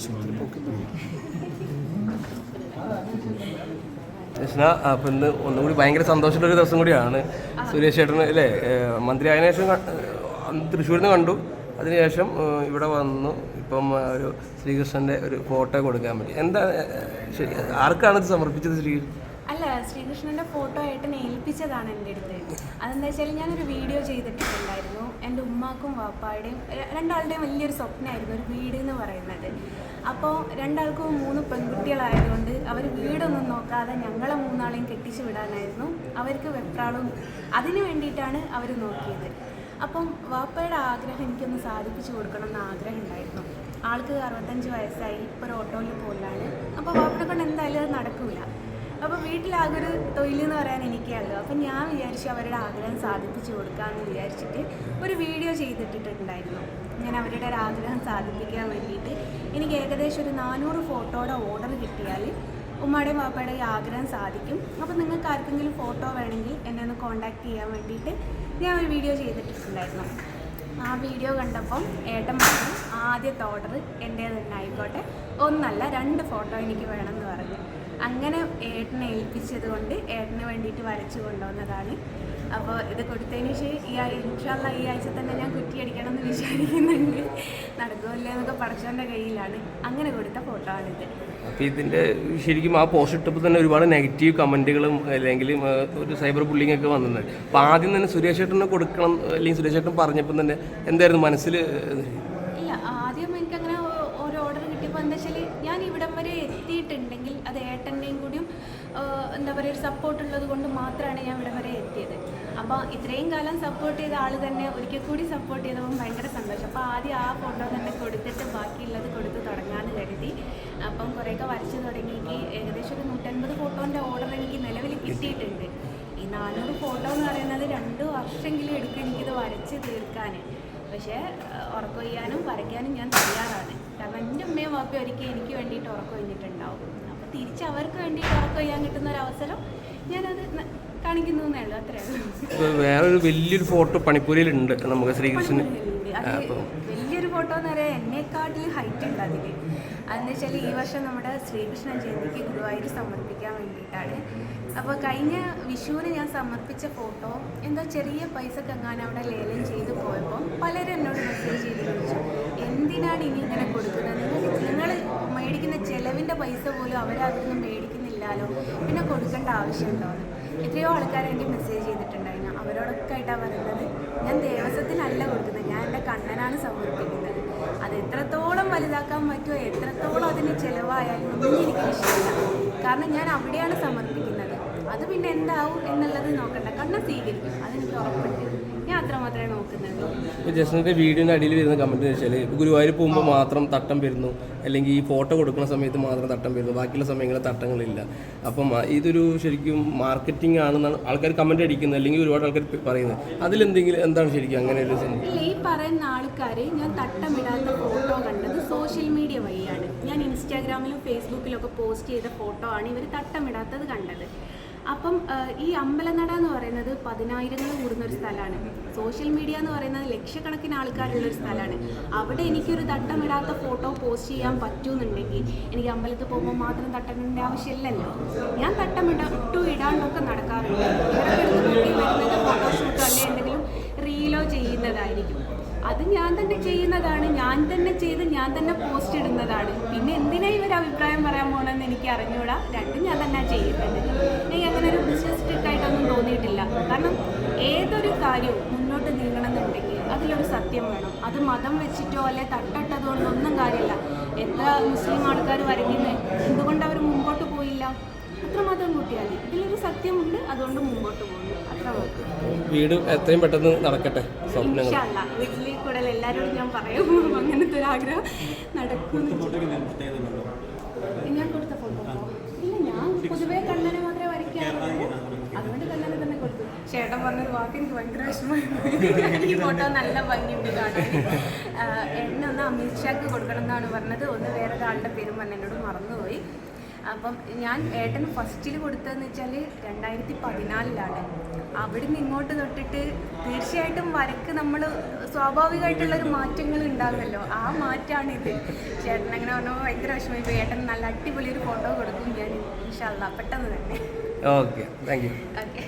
Şimdi pokemon'u. Krishna അപ്പം ഇന്ന് ഒന്നും കൂടി ഭയങ്കര സന്തോഷമുള്ള ഒരു ദിവസം കൂടിയാണ്. സുരേഷ് ചേട്ടന് അല്ലേ മന്ത്രി ആയതിനു ശേഷം തൃശ്ശൂരിൽ നിന്ന് കണ്ടു. അതിനുശേഷം ഇവിടെ വന്നു. ഇപ്പം ഒരു ശ്രീകൃഷ്ണന്റെ ഒരു ഫോട്ടോ കൊടുക്കാൻ പറ്റി എന്താ ശരി ആർക്കാണ് ഇത് സമർപ്പിച്ചത് ശ്രീ അല്ല ശ്രീകൃഷ്ണന്റെ ഫോട്ടോ ഏട്ടനെ ഏൽപ്പിച്ചതാണ് എന്റെ അടുത്ത്. അതെന്താ വെച്ചാൽ ഞാനൊരു വീഡിയോ ചെയ്തിട്ടുണ്ടായിരുന്നു. എന്റെ ഉമ്മാക്കും വാപ്പായുടെയും രണ്ടാളുടെയും വലിയൊരു സ്വപ്നമായിരുന്നു ഒരു വീട് എന്ന് പറയുന്നത്. അപ്പോൾ രണ്ടാൾക്കും മൂന്ന് പെൺകുട്ടികളായതുകൊണ്ട് അവർ വീടൊന്നും നോക്കാതെ ഞങ്ങളെ മൂന്നാളെയും കെട്ടിച്ചു വിടാനായിരുന്നു. അവർക്ക് വെപ്രാളും അതിനു വേണ്ടിയിട്ടാണ് അവർ നോക്കിയത്. അപ്പം വാപ്പയുടെ ആഗ്രഹം എനിക്കൊന്ന് സാധിപ്പിച്ചു കൊടുക്കണം എന്ന് ആഗ്രഹം ഉണ്ടായിരുന്നു ആൾക്ക് അറുപത്തഞ്ച് വയസ്സായി ഇപ്പോൾ ഒരു ഓട്ടോയിൽ പോലാണ്. അപ്പോൾ വാപ്പയെ കൊണ്ട് എന്തായാലും അത് നടക്കില്ല അപ്പോൾ വീട്ടിലാകെ ഒരു തൊഴിലെന്ന് പറയാൻ എനിക്കാണല്ലോ അപ്പം ഞാൻ വിചാരിച്ചു അവരുടെ ആഗ്രഹം സാധിപ്പിച്ചു കൊടുക്കാന്ന് വിചാരിച്ചിട്ട് ഒരു വീഡിയോ ചെയ്തിട്ടിട്ടുണ്ടായിരുന്നു. ഞാൻ അവരുടെ ഒരു ആഗ്രഹം സാധിപ്പിക്കാൻ വേണ്ടിയിട്ട് എനിക്ക് ഏകദേശം ഒരു നാനൂറ് ഫോട്ടോയുടെ ഓർഡർ കിട്ടിയാൽ ഉമ്മയുടെയും പാപ്പയുടെയും ആഗ്രഹം സാധിക്കും. അപ്പോൾ നിങ്ങൾക്ക് ആർക്കെങ്കിലും ഫോട്ടോ വേണമെങ്കിൽ എന്നെ ഒന്ന് കോൺടാക്ട് ചെയ്യാൻ വേണ്ടിയിട്ട് ഞാൻ ഒരു വീഡിയോ ചെയ്തിട്ടുണ്ടായിരുന്നു. ആ വീഡിയോ കണ്ടപ്പം ഏട്ടൻ പറഞ്ഞു ആദ്യത്തെ ഓർഡർ എന്റേത് തന്നെ ആയിക്കോട്ടെ ഒന്നല്ല രണ്ട് ഫോട്ടോ എനിക്ക് വേണമെന്ന് പറഞ്ഞു. അങ്ങനെ ഏട്ടനെ ഏൽപ്പിച്ചത് കൊണ്ട് ഏട്ടന് വേണ്ടിയിട്ട് വരച്ചു കൊണ്ടുവന്നതാണ്. അപ്പോൾ ഇത് കൊടുത്തതിന് ശേഷം ഈ ഇൻഷാല്ല ഈ ആഴ്ച തന്നെ ഞാൻ കുറ്റി അടിക്കണം എന്ന് വിചാരിക്കുന്നുണ്ട്. നടക്കുമല്ലേ എന്നൊക്കെ പഠിച്ചവന്റെ കയ്യിലാണ്. അങ്ങനെ കൊടുത്ത ഫോട്ടോ ആണിത്. അപ്പോൾ ഇതിന്റെ ശരിക്കും ആ പോസ്റ്റ് ഇട്ടപ്പോൾ തന്നെ ഒരുപാട് നെഗറ്റീവ് കമന്റുകളും അല്ലെങ്കിൽ ഒരു സൈബർ ബുള്ളിങ് ഒക്കെ വന്നിട്ടുണ്ട്. അപ്പോൾ ആദ്യം തന്നെ സുരേഷ് ഏട്ടനെ കൊടുക്കണം അല്ലെങ്കിൽ സുരേഷ് ഏട്ടൻ പറഞ്ഞപ്പോൾ തന്നെ എന്തായിരുന്നു മനസ്സിൽ ഇല്ല ആദ്യം എനിക്ക് അങ്ങനെ എന്താ വെച്ചാൽ ഞാൻ ഇവിടെ വരെ എത്തിയിട്ടുണ്ടെങ്കിൽ അത് ഏട്ടന്റെയും കൂടിയും എന്താ പറയുക ഒരു സപ്പോർട്ട് ഉള്ളത് കൊണ്ട് മാത്രമാണ് ഞാൻ ഇവിടെ വരെ എത്തിയത്. അപ്പോൾ ഇത്രയും കാലം സപ്പോർട്ട് ചെയ്ത ആൾ തന്നെ ഒരിക്കൽ കൂടി സപ്പോർട്ട് ചെയ്തപ്പോൾ ഭയങ്കര സന്തോഷം. അപ്പോൾ ആദ്യം ആ ഫോട്ടോ തന്നെ കൊടുത്തിട്ട് ബാക്കിയുള്ളത് കൊടുത്ത് തുടങ്ങാമെന്ന് കരുതി. അപ്പം കുറേയൊക്കെ വരച്ച് തുടങ്ങിയെങ്കിൽ ഏകദേശം ഒരു നൂറ്റൻപത് ഫോട്ടോന്റെ ഓർഡർ എനിക്ക് നിലവിൽ കിട്ടിയിട്ടുണ്ട്. ഈ നാനൂറ് ഫോട്ടോ എന്ന് പറയുന്നത് രണ്ട് വർഷമെങ്കിലും എടുക്കും എനിക്കിത് വരച്ച് തീർക്കാൻ പക്ഷേ അഹ് ഉറക്കം ചെയ്യാനും വരയ്ക്കാനും ഞാൻ തയ്യാറാണ്. കാരണം എന്റെ ഉമ്മയും വാപ്പയും ഒരിക്കൽ എനിക്ക് വേണ്ടിയിട്ട് ഉറക്കം കഴിഞ്ഞിട്ടുണ്ടാവും അപ്പോൾ തിരിച്ച് അവർക്ക് വേണ്ടിയിട്ട് ഉറക്കം ചെയ്യാൻ കിട്ടുന്ന ഒരു അവസരം ഞാനത് കാണിക്കുന്നു എന്നേ ഉള്ളൂ. അത്രേ ഉള്ളൂ. വേറൊരു വലിയൊരു ഫോട്ടോ പണിപ്പൂരിയിലുണ്ട് നമുക്ക് ശ്രീകൃഷ്ണൻ വലിയൊരു ഫോട്ടോ എന്ന് പറയാൻ എന്നെക്കാട്ടിൽ ഹൈറ്റ് ഉണ്ട് അതിൽ അതെന്ന് വെച്ചാൽ ഈ വർഷം നമ്മുടെ ശ്രീകൃഷ്ണ ജയന്തിക്ക് ഗുരുവായൂർ സമർപ്പിക്കാൻ വേണ്ടിയിട്ടാണ്. അപ്പോൾ കഴിഞ്ഞ വിഷുവിന് ഞാൻ സമർപ്പിച്ച ഫോട്ടോ എന്തോ ചെറിയ പൈസക്ക് എങ്ങാനും അവിടെ ലേലം ചെയ്ത് പോയപ്പോൾ പലരും എന്നോട് മെസ്സേജ് ചെയ്ത് ചോദിച്ചു എന്തിനാണ് ഇനി ഇങ്ങനെ കൊടുക്കുന്നത്? നിങ്ങൾ നിങ്ങൾ മേടിക്കുന്ന ചിലവിന്റെ പൈസ പോലും അവരതൊന്നും മേടിക്കുന്നില്ലല്ലോ. പിന്നെ കൊടുക്കേണ്ട ആവശ്യമുണ്ടോ? എത്രയോ ആൾക്കാർ എനിക്ക് മെസ്സേജ് ചെയ്തിട്ടുണ്ടായിരുന്നു. അവരോടൊക്കെ ആയിട്ടാണ് പറയുന്നത് ഞാൻ ദേവസ്വത്തിനല്ല കൊടുക്കുന്നത് ഞാൻ എന്റെ കണ്ണനാണ് സമർപ്പിക്കുന്നത്. അത് എത്രത്തോളം വലുതാക്കാൻ പറ്റുമോ എത്രത്തോളം അതിന് ചിലവായാലും ഒന്നും എനിക്ക് വിഷയമില്ല. കാരണം ഞാൻ അവിടെയാണ് സമർപ്പിക്കുന്നത്. അത് പിന്നെ എന്താവും എന്നുള്ളത് നോക്കണ്ട. കണ്ണ സ്വീകരിക്കും. അതെനിക്ക് ഉറപ്പുണ്ട്. ഞാൻ അത്ര മാത്രമേ നോക്കുന്നുള്ളൂ ഇപ്പോൾ വീഡിയോയുടെ അടിയിൽ വരുന്ന കമന്റ് വെച്ചാൽ ഗുരുവായൂർ പോകുമ്പോൾ മാത്രം തട്ടം വരുന്നു. അല്ലെങ്കിൽ ഈ ഫോട്ടോ കൊടുക്കുന്ന സമയത്ത് മാത്രം തട്ടം വരുന്നു. ബാക്കിയുള്ള സമയങ്ങളിൽ തട്ടങ്ങളില്ല. അപ്പം ഇതൊരു ശരിക്കും മാർക്കറ്റിംഗ് ആണെന്നാണ് ആൾക്കാർ കമന്റ് അടിക്കുന്നത്. അല്ലെങ്കിൽ ഒരുപാട് ആൾക്കാർ പറയുന്നത്. അതിലെന്തെങ്കിലും എന്താണ് ശരിക്കും അങ്ങനെ ഒരു സംഭവം? ഈ പറയുന്ന ആൾക്കാരെ ഞാൻ തട്ടമിടാത്ത ഫോട്ടോ കണ്ടത് സോഷ്യൽ മീഡിയ വഴിയാണ്. ഞാൻ ഇൻസ്റ്റാഗ്രാമിലും ഫേസ്ബുക്കിലും ഒക്കെ പോസ്റ്റ് ചെയ്ത ഫോട്ടോ ആണ് ഇവർ തട്ടമിടാത്തത് കണ്ടത്. അപ്പം ഈ അമ്പലനട എന്ന് പറയുന്നത് പതിനായിരങ്ങൾ കൂടുന്ന ഒരു സ്ഥലമാണ്. സോഷ്യൽ മീഡിയ എന്ന് പറയുന്നത് ലക്ഷക്കണക്കിന് ആൾക്കാരുള്ള ഒരു സ്ഥലമാണ്. അവിടെ എനിക്കൊരു തട്ടമിടാത്ത ഫോട്ടോ പോസ്റ്റ് ചെയ്യാൻ പറ്റുമെന്നുണ്ടെങ്കിൽ എനിക്ക് അമ്പലത്തിൽ പോകുമ്പോൾ മാത്രം തട്ടമിടേണ്ട ആവശ്യമില്ലല്ലോ. ഞാൻ തട്ടമിട ഇട്ടു ഇടാണ്ടൊക്കെ നടക്കാറുണ്ട്. ഫോട്ടോഷൂട്ട് അല്ലെങ്കിൽ റീലോ ചെയ്യുന്നതായിരിക്കും. അത് ഞാൻ തന്നെ ചെയ്യുന്നതാണ് ഞാൻ തന്നെ ചെയ്ത് ഞാൻ തന്നെ പോസ്റ്റ് ഇടുന്നതാണ്. പിന്നെ എന്തിനാ ഇവർ അഭിപ്രായം പറയാൻ പോകണമെന്ന് എനിക്ക് അറിഞ്ഞൂടാ. രണ്ടും ഞാൻ തന്നെ ചെയ്യുന്നുണ്ട് എനിക്ക് അങ്ങനെ ഒരു ബിസിനസ് ട്രിക്കായിട്ടൊന്നും തോന്നിയിട്ടില്ല. കാരണം ഏതൊരു കാര്യവും മുന്നോട്ട് നീങ്ങണമെന്നുണ്ടെങ്കിൽ അതിലൊരു സത്യം വേണം. അത് മതം വെച്ചിട്ടോ അല്ലെ തട്ടട്ടതോ ഒന്നും കാര്യമില്ല. എത്ര മുസ്ലിം ആൾക്കാർ വരയ്ക്കുന്നത് എന്തുകൊണ്ട് അവർ മുമ്പോട്ട് പോയില്ല? അത്ര മതം. കൂട്ടിയാൽ ഇതിലൊരു സത്യമുണ്ട് അതുകൊണ്ട് മുമ്പോട്ട് മാത്രം വീട് എത്രയും പെട്ടെന്ന് നടക്കട്ടെ. സ്വപ്നങ്ങൾ. വീട്ടിൽ കൂടുതൽ എല്ലാവരോടും ഞാൻ പറയും. അങ്ങനത്തെ ഒരു ആഗ്രഹം നടക്കും ഞാൻ കൊടുത്ത ഫോട്ടോ ഇല്ല ഞാൻ പൊതുവേ കണ്ണനെ മാത്രമേ വരയ്ക്കാറുള്ളൂ. ഏട്ടൻ പറഞ്ഞത് വാക്ക് എനിക്ക് ഭയങ്കര വിഷമമായി ഈ ഫോട്ടോ നല്ല ഭംഗിയുണ്ട് കാണാൻ. എന്നെ ഒന്ന് അമിത്ഷാക്ക് കൊടുക്കണം എന്നാണ് പറഞ്ഞത്. ഒന്ന് വേറൊരാളുടെ പേരും പറഞ്ഞ എന്നോട് മറന്നുപോയി. അപ്പം ഞാൻ ഏട്ടന് ഫസ്റ്റിൽ കൊടുത്തതെന്ന് വെച്ചാൽ രണ്ടായിരത്തി പതിനാലിലാണ്. നിന്ന് ഇങ്ങോട്ട് തൊട്ടിട്ട് തീർച്ചയായിട്ടും വരക്ക് നമ്മൾ സ്വാഭാവികമായിട്ടുള്ളൊരു മാറ്റങ്ങൾ ഉണ്ടാകുമല്ലോ ആ മാറ്റമാണ് ഇത് ചേട്ടൻ അങ്ങനെ പറഞ്ഞപ്പോൾ ഭയങ്കര വിഷമമായി പോയി. ഏട്ടൻ നല്ല അടിപൊളി ഒരു ഫോട്ടോ കൊടുക്കും. ഞാൻ ഇൻഷാല്ല പെട്ടെന്ന് തന്നെ. Okay thank you okay